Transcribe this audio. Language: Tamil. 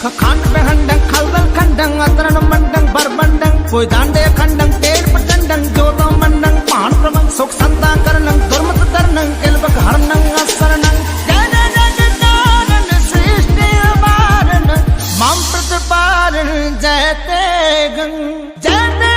காண்ட கண்டங் கல்வல் கண்டங் அத்தரணும் மண்டங் பர்பண்டங் போய் தாண்டே கண்டங் தேர்ப்பு தண்டங் ஜோதம் மண்டங் பாண்டவம் சொக் சந்தா கரணம் துர்மத்து தரணம் கெல்வ கரணங் அசரணங் ஜெயதேகன் ஜெயதே